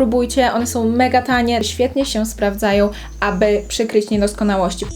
próbujcie, one są mega tanie, świetnie się sprawdzają, aby przykryć niedoskonałości.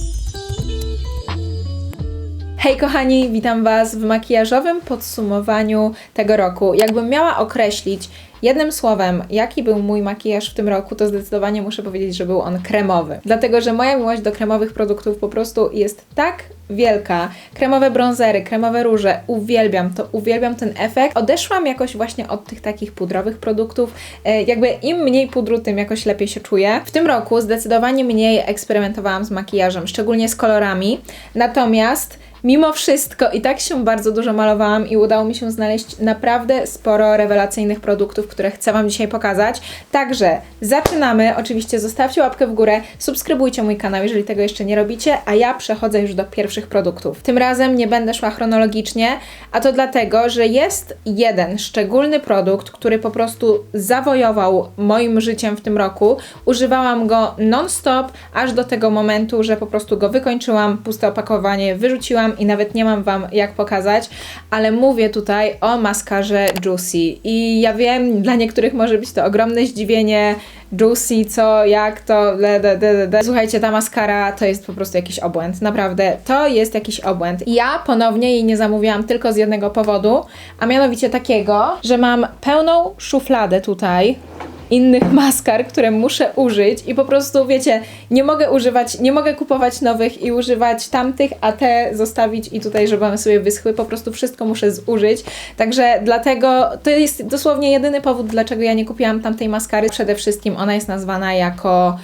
Hej kochani, witam Was w makijażowym podsumowaniu tego roku. Jakbym miała określić jednym słowem, jaki był mój makijaż w tym roku, to zdecydowanie muszę powiedzieć, że był on kremowy. Dlatego, że moja miłość do kremowych produktów po prostu jest tak wielka. Kremowe bronzery, kremowe róże, uwielbiam to, uwielbiam ten efekt. Odeszłam jakoś właśnie od tych takich pudrowych produktów. E, jakby im mniej pudru, tym jakoś lepiej się czuję. W tym roku zdecydowanie mniej eksperymentowałam z makijażem, szczególnie z kolorami. Natomiast Mimo wszystko i tak się bardzo dużo malowałam i udało mi się znaleźć naprawdę sporo rewelacyjnych produktów, które chcę Wam dzisiaj pokazać. Także zaczynamy. Oczywiście zostawcie łapkę w górę, subskrybujcie mój kanał, jeżeli tego jeszcze nie robicie, a ja przechodzę już do pierwszych produktów. Tym razem nie będę szła chronologicznie, a to dlatego, że jest jeden szczególny produkt, który po prostu zawojował moim życiem w tym roku. Używałam go non-stop, aż do tego momentu, że po prostu go wykończyłam, puste opakowanie wyrzuciłam i nawet nie mam Wam jak pokazać, ale mówię tutaj o maskarze Juicy. I ja wiem, dla niektórych może być to ogromne zdziwienie, Juicy, co, jak to, le, de. Słuchajcie, ta maskara to jest po prostu jakiś obłęd, naprawdę, to jest jakiś obłęd. Ja ponownie jej nie zamówiłam tylko z jednego powodu, a mianowicie takiego, że mam pełną szufladę tutaj, innych maskar, które muszę użyć i po prostu wiecie, nie mogę używać, nie mogę kupować nowych i używać tamtych, a te zostawić i tutaj, żeby one sobie wyschły, po prostu wszystko muszę zużyć. Także dlatego to jest dosłownie jedyny powód, dlaczego ja nie kupiłam tamtej maskary. Przede wszystkim ona jest nazwana jako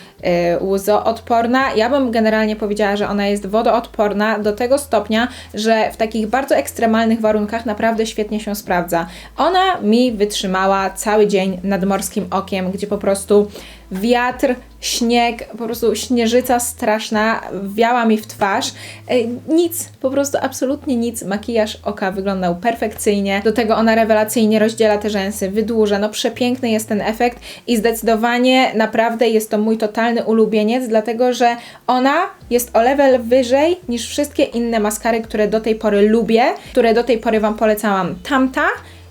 łzoodporna. Ja bym generalnie powiedziała, że ona jest wodoodporna do tego stopnia, że w takich bardzo ekstremalnych warunkach naprawdę świetnie się sprawdza. Ona mi wytrzymała cały dzień nad morskim okiem, gdzie po prostu wiatr, śnieg, po prostu śnieżyca straszna wiała mi w twarz. Ej, Nic, po prostu absolutnie nic. Makijaż oka wyglądał perfekcyjnie. Do tego ona rewelacyjnie rozdziela te rzęsy, wydłuża. No przepiękny jest ten efekt i zdecydowanie naprawdę jest to mój totalny ulubieniec, dlatego że ona jest o level wyżej niż wszystkie inne maskary, które do tej pory lubię, które do tej pory Wam polecałam. Tamta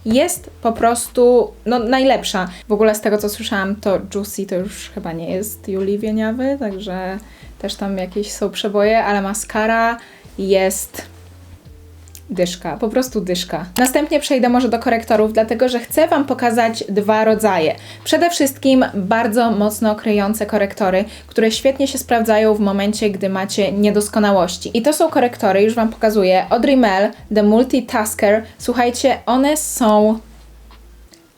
jest po prostu no, najlepsza. W ogóle z tego co słyszałam, to Juicy to już chyba nie jest Julii Wieniawy, także też tam jakieś są przeboje, ale maskara jest dyszka, po prostu dyszka. Następnie przejdę może do korektorów, dlatego że chcę Wam pokazać dwa rodzaje. Przede wszystkim bardzo mocno kryjące korektory, które świetnie się sprawdzają w momencie, gdy macie niedoskonałości. I to są korektory, już Wam pokazuję, od Rimmel, The Multitasker. Słuchajcie, one są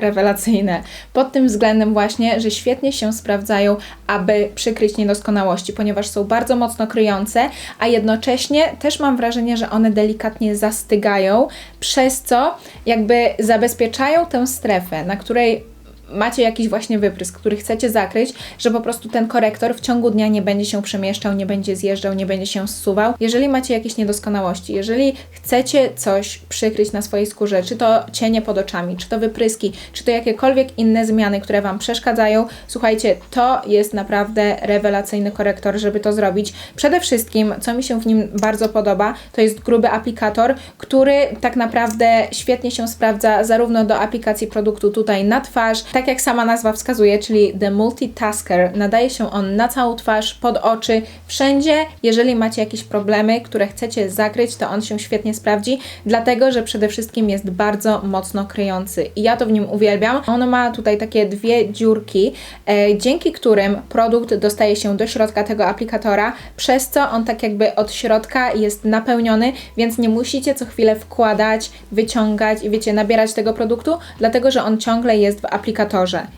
rewelacyjne. Pod tym względem właśnie, że świetnie się sprawdzają, aby przykryć niedoskonałości, ponieważ są bardzo mocno kryjące, a jednocześnie też mam wrażenie, że one delikatnie zastygają, przez co jakby zabezpieczają tę strefę, na której macie jakiś właśnie wyprysk, który chcecie zakryć, że po prostu ten korektor w ciągu dnia nie będzie się przemieszczał, nie będzie zjeżdżał, nie będzie się zsuwał. Jeżeli macie jakieś niedoskonałości, jeżeli chcecie coś przykryć na swojej skórze, czy to cienie pod oczami, czy to wypryski, czy to jakiekolwiek inne zmiany, które Wam przeszkadzają, słuchajcie, to jest naprawdę rewelacyjny korektor, żeby to zrobić. Przede wszystkim, co mi się w nim bardzo podoba, to jest gruby aplikator, który tak naprawdę świetnie się sprawdza zarówno do aplikacji produktu tutaj na twarz, tak jak sama nazwa wskazuje, czyli The Multitasker, nadaje się on na całą twarz, pod oczy, wszędzie. Jeżeli macie jakieś problemy, które chcecie zakryć, to on się świetnie sprawdzi, dlatego że przede wszystkim jest bardzo mocno kryjący i ja to w nim uwielbiam. On ma tutaj takie dwie dziurki, e, dzięki którym produkt dostaje się do środka tego aplikatora, przez co on tak jakby od środka jest napełniony, więc nie musicie co chwilę wkładać, wyciągać i wiecie, nabierać tego produktu, dlatego że on ciągle jest w aplikatorze.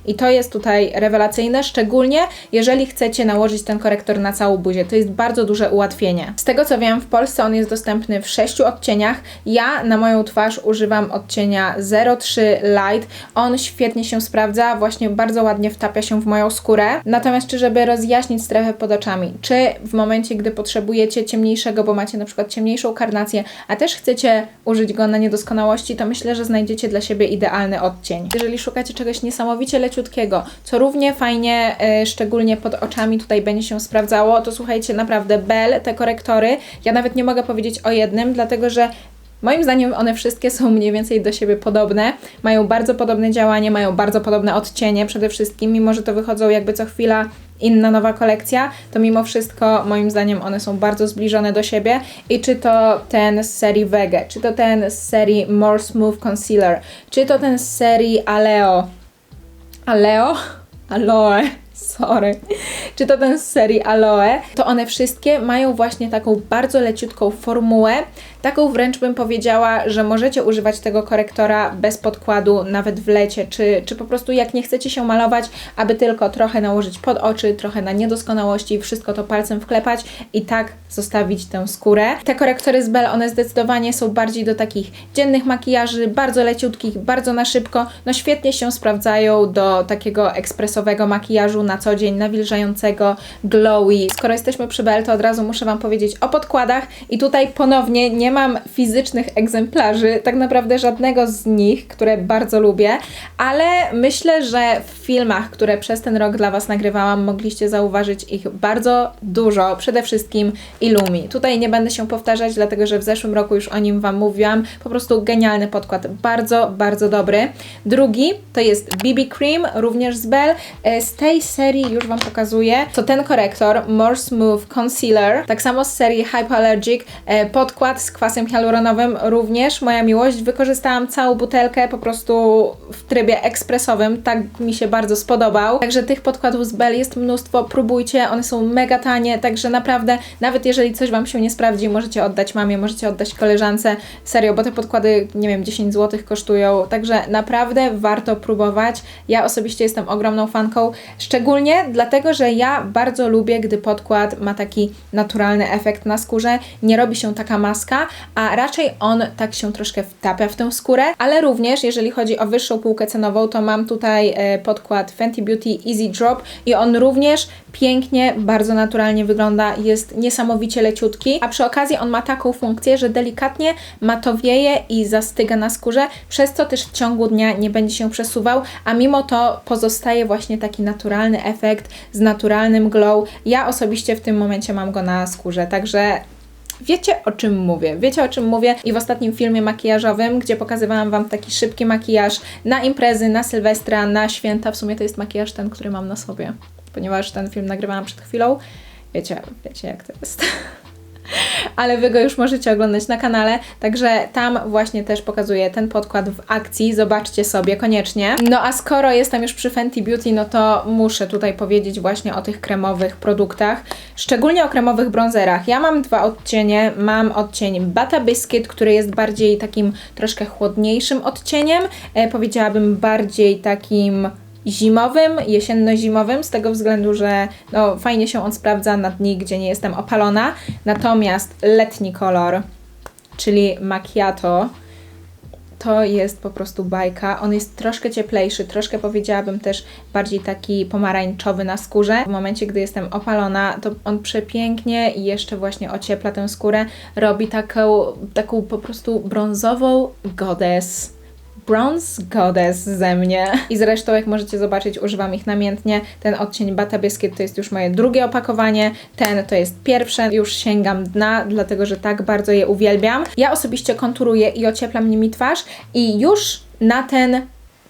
I to jest tutaj rewelacyjne, szczególnie jeżeli chcecie nałożyć ten korektor na całą buzię. To jest bardzo duże ułatwienie. Z tego co wiem, w Polsce on jest dostępny w sześciu odcieniach. Ja na moją twarz używam odcienia 03 Light. On świetnie się sprawdza, właśnie bardzo ładnie wtapia się w moją skórę. Natomiast czy żeby rozjaśnić strefę pod oczami, czy w momencie, gdy potrzebujecie ciemniejszego, bo macie na przykład ciemniejszą karnację, a też chcecie użyć go na niedoskonałości, to myślę, że znajdziecie dla siebie idealny odcień. Jeżeli szukacie czegoś niesamowicie leciutkiego, co równie fajnie, y, szczególnie pod oczami tutaj będzie się sprawdzało, to słuchajcie, naprawdę Bell, te korektory, ja nawet nie mogę powiedzieć o jednym, dlatego że Moim zdaniem one wszystkie są mniej więcej do siebie podobne, mają bardzo podobne działanie, mają bardzo podobne odcienie przede wszystkim, mimo że to wychodzą jakby co chwila inna nowa kolekcja, to mimo wszystko moim zdaniem one są bardzo zbliżone do siebie. I czy to ten z serii Vege, czy to ten z serii More Smooth Concealer, czy to ten z serii Aleo, อะแล้วอร่อย sorry. Czy to ten z serii Aloe, to one wszystkie mają właśnie taką bardzo leciutką formułę, taką wręcz bym powiedziała, że możecie używać tego korektora bez podkładu nawet w lecie, czy, czy po prostu jak nie chcecie się malować, aby tylko trochę nałożyć pod oczy, trochę na niedoskonałości, wszystko to palcem wklepać i tak zostawić tę skórę. Te korektory z Bell, one zdecydowanie są bardziej do takich dziennych makijaży, bardzo leciutkich, bardzo na szybko, no świetnie się sprawdzają do takiego ekspresowego makijażu na co dzień, nawilżającego, glowy. Skoro jesteśmy przy Bell, to od razu muszę Wam powiedzieć o podkładach i tutaj ponownie nie mam fizycznych egzemplarzy, tak naprawdę żadnego z nich, które bardzo lubię, ale myślę, że w filmach, które przez ten rok dla Was nagrywałam, mogliście zauważyć ich bardzo dużo. Przede wszystkim Illumi. Tutaj nie będę się powtarzać, dlatego że w zeszłym roku już o nim Wam mówiłam. Po prostu genialny podkład, bardzo, bardzo dobry. Drugi to jest BB Cream, również z Bell. E, Z tej serii już Wam pokazuję. To ten korektor, More Smooth Concealer. Tak samo z serii Hypoallergic, e, podkład z kwasem hialuronowym również. Moja miłość. Wykorzystałam całą butelkę po prostu w trybie ekspresowym. Tak mi się bardzo spodobał. Także tych podkładów z Bell jest mnóstwo. Próbujcie, one są mega tanie, także naprawdę, nawet jeżeli coś Wam się nie sprawdzi, możecie oddać mamie, możecie oddać koleżance. Serio, bo te podkłady, nie wiem, 10 zł kosztują. Także naprawdę warto próbować. Ja osobiście jestem ogromną fanką. Szczególnie dlatego, że ja bardzo lubię, gdy podkład ma taki naturalny efekt na skórze. Nie robi się taka maska, a raczej on tak się troszkę wtapia w tę skórę, ale również jeżeli chodzi o wyższą półkę cenową, to mam tutaj e, podkład Fenty Beauty Easy Drop i on również pięknie, bardzo naturalnie wygląda, jest niesamowicie leciutki, a przy okazji on ma taką funkcję, że delikatnie matowieje i zastyga na skórze, przez co też w ciągu dnia nie będzie się przesuwał, a mimo to pozostaje właśnie taki naturalny efekt z naturalnym glow. Ja osobiście w tym momencie mam go na skórze, także Wiecie o czym mówię, wiecie o czym mówię i w ostatnim filmie makijażowym, gdzie pokazywałam Wam taki szybki makijaż na imprezy, na Sylwestra, na święta, w sumie to jest makijaż ten, który mam na sobie, ponieważ ten film nagrywałam przed chwilą, wiecie, wiecie jak to jest. ale Wy go już możecie oglądać na kanale, także tam właśnie też pokazuję ten podkład w akcji, zobaczcie sobie koniecznie. No a skoro jestem już przy Fenty Beauty, no to muszę tutaj powiedzieć właśnie o tych kremowych produktach, szczególnie o kremowych bronzerach. Ja mam dwa odcienie, mam odcień Bata Biscuit, który jest bardziej takim troszkę chłodniejszym odcieniem, e, powiedziałabym bardziej takim zimowym, jesienno-zimowym, z tego względu, że no, fajnie się on sprawdza na dni, gdzie nie jestem opalona. Natomiast letni kolor, czyli macchiato, to jest po prostu bajka. On jest troszkę cieplejszy, troszkę powiedziałabym też bardziej taki pomarańczowy na skórze. W momencie, gdy jestem opalona, to on przepięknie i jeszcze właśnie ociepla tę skórę. Robi taką, taką po prostu brązową goddess. Bronze Goddess ze mnie. I zresztą, jak możecie zobaczyć, używam ich namiętnie. Ten odcień Bata Biscuit to jest już moje drugie opakowanie, ten to jest pierwsze. Już sięgam dna, dlatego że tak bardzo je uwielbiam. Ja osobiście konturuję i ocieplam nimi twarz i już na ten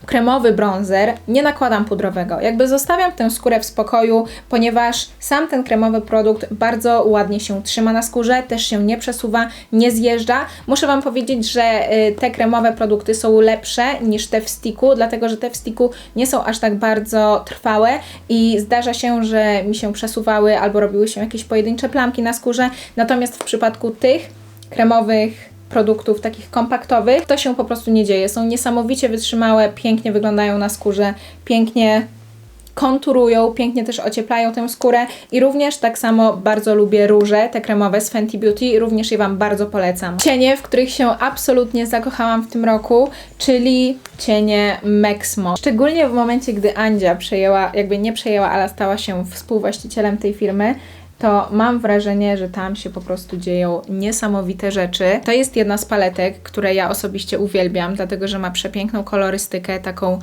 kremowy bronzer nie nakładam pudrowego. Jakby zostawiam tę skórę w spokoju, ponieważ sam ten kremowy produkt bardzo ładnie się trzyma na skórze, też się nie przesuwa, nie zjeżdża. Muszę Wam powiedzieć, że y, te kremowe produkty są lepsze niż te w sticku, dlatego że te w sticku nie są aż tak bardzo trwałe i zdarza się, że mi się przesuwały albo robiły się jakieś pojedyncze plamki na skórze. Natomiast w przypadku tych kremowych produktów takich kompaktowych, to się po prostu nie dzieje. Są niesamowicie wytrzymałe, pięknie wyglądają na skórze, pięknie konturują, pięknie też ocieplają tę skórę i również tak samo bardzo lubię róże, te kremowe z Fenty Beauty, również je Wam bardzo polecam. Cienie, w których się absolutnie zakochałam w tym roku, czyli cienie Mexmo. Szczególnie w momencie, gdy Andzia przejęła, jakby nie przejęła, ale stała się współwłaścicielem tej firmy, to mam wrażenie, że tam się po prostu dzieją niesamowite rzeczy. To jest jedna z paletek, które ja osobiście uwielbiam, dlatego że ma przepiękną kolorystykę, taką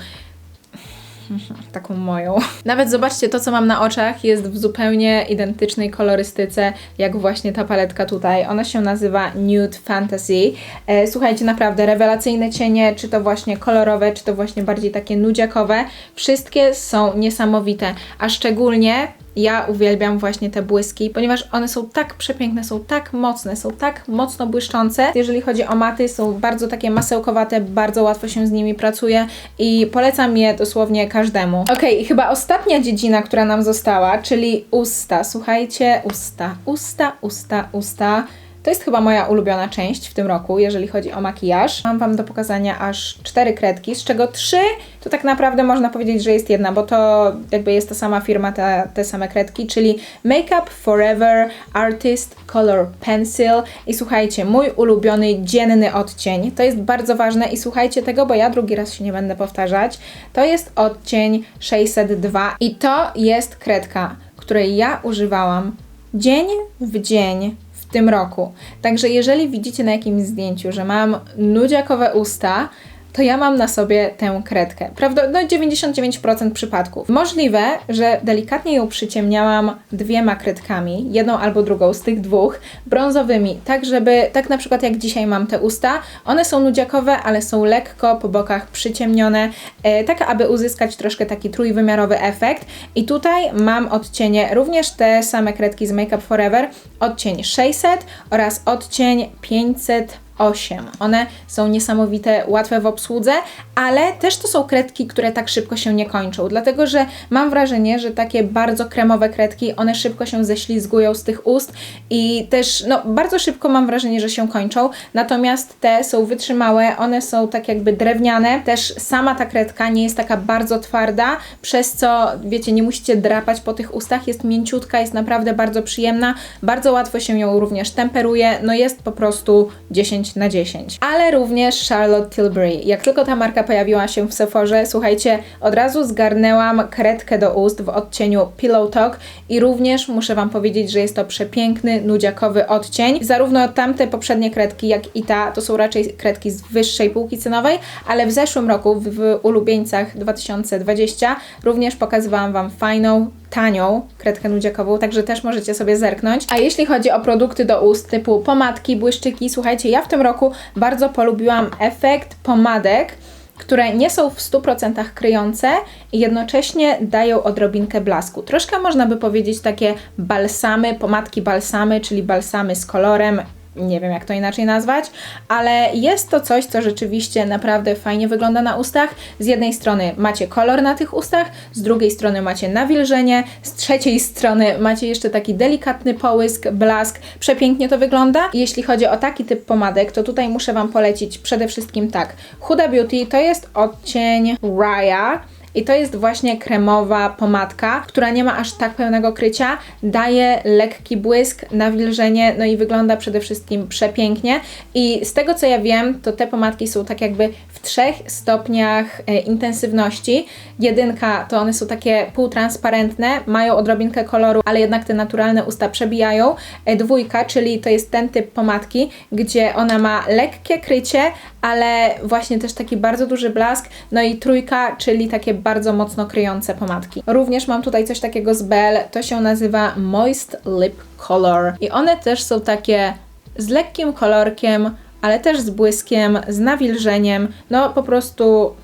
taką moją. Nawet zobaczcie, to co mam na oczach jest w zupełnie identycznej kolorystyce, jak właśnie ta paletka tutaj. Ona się nazywa Nude Fantasy. E, słuchajcie, naprawdę rewelacyjne cienie, czy to właśnie kolorowe, czy to właśnie bardziej takie nudziakowe. Wszystkie są niesamowite, a szczególnie ja uwielbiam właśnie te błyski, ponieważ one są tak przepiękne, są tak mocne, są tak mocno błyszczące. Jeżeli chodzi o maty, są bardzo takie masełkowate, bardzo łatwo się z nimi pracuje i polecam je dosłownie każdemu. Ok, i chyba ostatnia dziedzina, która nam została, czyli usta. Słuchajcie, usta, usta, usta, usta. To jest chyba moja ulubiona część w tym roku, jeżeli chodzi o makijaż. Mam Wam do pokazania aż cztery kredki, z czego trzy to tak naprawdę można powiedzieć, że jest jedna, bo to jakby jest ta sama firma, te, te same kredki, czyli Makeup Forever Artist Color Pencil. I słuchajcie, mój ulubiony dzienny odcień. To jest bardzo ważne i słuchajcie tego, bo ja drugi raz się nie będę powtarzać. To jest odcień 602 i to jest kredka, której ja używałam dzień w dzień tym roku. Także jeżeli widzicie na jakimś zdjęciu, że mam nudziakowe usta, to ja mam na sobie tę kredkę. Prawda? No 99% przypadków. Możliwe, że delikatnie ją przyciemniałam dwiema kredkami, jedną albo drugą z tych dwóch, brązowymi, tak żeby, tak na przykład jak dzisiaj mam te usta, one są nudziakowe, ale są lekko po bokach przyciemnione, e, tak aby uzyskać troszkę taki trójwymiarowy efekt. I tutaj mam odcienie, również te same kredki z Make Up Forever, odcień 600 oraz odcień 500 8. One są niesamowite, łatwe w obsłudze, ale też to są kredki, które tak szybko się nie kończą, dlatego że mam wrażenie, że takie bardzo kremowe kredki, one szybko się ześlizgują z tych ust i też no, bardzo szybko mam wrażenie, że się kończą, natomiast te są wytrzymałe, one są tak jakby drewniane, też sama ta kredka nie jest taka bardzo twarda, przez co wiecie, nie musicie drapać po tych ustach, jest mięciutka, jest naprawdę bardzo przyjemna, bardzo łatwo się ją również temperuje, no jest po prostu 10 na 10. Ale również Charlotte Tilbury. Jak tylko ta marka pojawiła się w Sephorze, słuchajcie, od razu zgarnęłam kredkę do ust w odcieniu Pillow Talk i również muszę Wam powiedzieć, że jest to przepiękny, nudziakowy odcień. Zarówno tamte poprzednie kredki, jak i ta, to są raczej kredki z wyższej półki cenowej, ale w zeszłym roku, w, w ulubieńcach 2020, również pokazywałam Wam fajną, tanią kredkę nudziakową, także też możecie sobie zerknąć. A jeśli chodzi o produkty do ust typu pomadki, błyszczyki, słuchajcie, ja w tym roku bardzo polubiłam efekt pomadek, które nie są w 100% kryjące i jednocześnie dają odrobinkę blasku. Troszkę można by powiedzieć takie balsamy, pomadki balsamy, czyli balsamy z kolorem, nie wiem jak to inaczej nazwać, ale jest to coś, co rzeczywiście naprawdę fajnie wygląda na ustach. Z jednej strony macie kolor na tych ustach, z drugiej strony macie nawilżenie, z trzeciej strony macie jeszcze taki delikatny połysk, blask. Przepięknie to wygląda. Jeśli chodzi o taki typ pomadek, to tutaj muszę Wam polecić przede wszystkim tak. Huda Beauty to jest odcień Raya i to jest właśnie kremowa pomadka, która nie ma aż tak pełnego krycia, daje lekki błysk, nawilżenie, no i wygląda przede wszystkim przepięknie. I z tego co ja wiem, to te pomadki są tak jakby w trzech stopniach e, intensywności. Jedynka to one są takie półtransparentne, mają odrobinkę koloru, ale jednak te naturalne usta przebijają. E, dwójka, czyli to jest ten typ pomadki, gdzie ona ma lekkie krycie, ale właśnie też taki bardzo duży blask. No i trójka, czyli takie bardzo mocno kryjące pomadki. Również mam tutaj coś takiego z Bell, to się nazywa Moist Lip Color. I one też są takie z lekkim kolorkiem, ale też z błyskiem, z nawilżeniem, no po prostu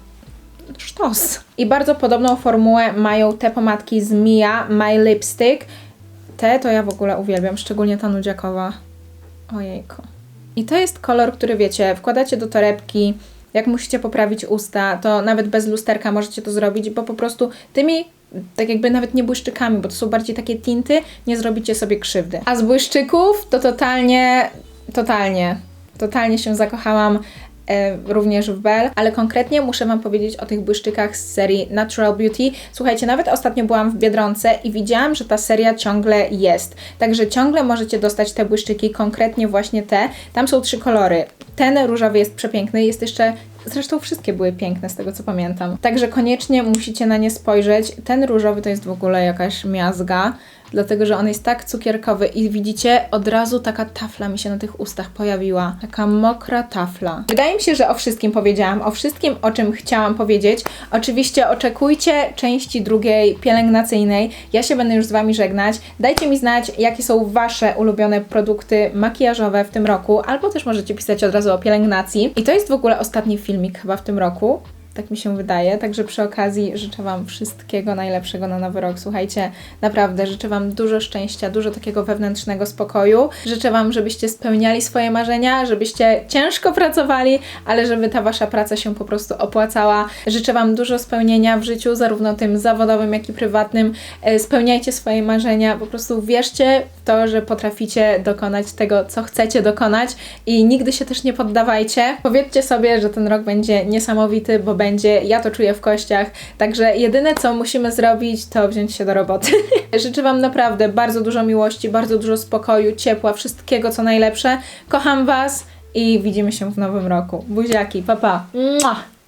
sztos. I bardzo podobną formułę mają te pomadki z Mia My Lipstick. Te to ja w ogóle uwielbiam, szczególnie ta nudziakowa. Ojejku. I to jest kolor, który wiecie, wkładacie do torebki, jak musicie poprawić usta, to nawet bez lusterka możecie to zrobić, bo po prostu tymi tak jakby nawet nie błyszczykami, bo to są bardziej takie tinty, nie zrobicie sobie krzywdy. A z błyszczyków to totalnie, totalnie, totalnie się zakochałam również w Bell, ale konkretnie muszę Wam powiedzieć o tych błyszczykach z serii Natural Beauty. Słuchajcie, nawet ostatnio byłam w Biedronce i widziałam, że ta seria ciągle jest. Także ciągle możecie dostać te błyszczyki, konkretnie właśnie te. Tam są trzy kolory. Ten różowy jest przepiękny, jest jeszcze Zresztą wszystkie były piękne z tego co pamiętam. Także koniecznie musicie na nie spojrzeć. Ten różowy to jest w ogóle jakaś miazga. Dlatego że on jest tak cukierkowy i widzicie, od razu taka tafla mi się na tych ustach pojawiła. Taka mokra tafla. Wydaje mi się, że o wszystkim powiedziałam, o wszystkim, o czym chciałam powiedzieć. Oczywiście oczekujcie części drugiej pielęgnacyjnej. Ja się będę już z Wami żegnać. Dajcie mi znać, jakie są Wasze ulubione produkty makijażowe w tym roku, albo też możecie pisać od razu o pielęgnacji. I to jest w ogóle ostatni filmik chyba w tym roku. Tak mi się wydaje. Także przy okazji życzę Wam wszystkiego najlepszego na nowy rok. Słuchajcie, naprawdę życzę Wam dużo szczęścia, dużo takiego wewnętrznego spokoju. Życzę Wam, żebyście spełniali swoje marzenia, żebyście ciężko pracowali, ale żeby ta Wasza praca się po prostu opłacała. Życzę Wam dużo spełnienia w życiu, zarówno tym zawodowym, jak i prywatnym. E, Spełniajcie swoje marzenia, po prostu wierzcie w to, że potraficie dokonać tego, co chcecie dokonać i nigdy się też nie poddawajcie. Powiedzcie sobie, że ten rok będzie niesamowity, bo będzie, ja to czuję w kościach. Także jedyne, co musimy zrobić, to wziąć się do roboty. Życzę Wam naprawdę bardzo dużo miłości, bardzo dużo spokoju, ciepła, wszystkiego, co najlepsze. Kocham Was i widzimy się w nowym roku. Buziaki, papa. Pa.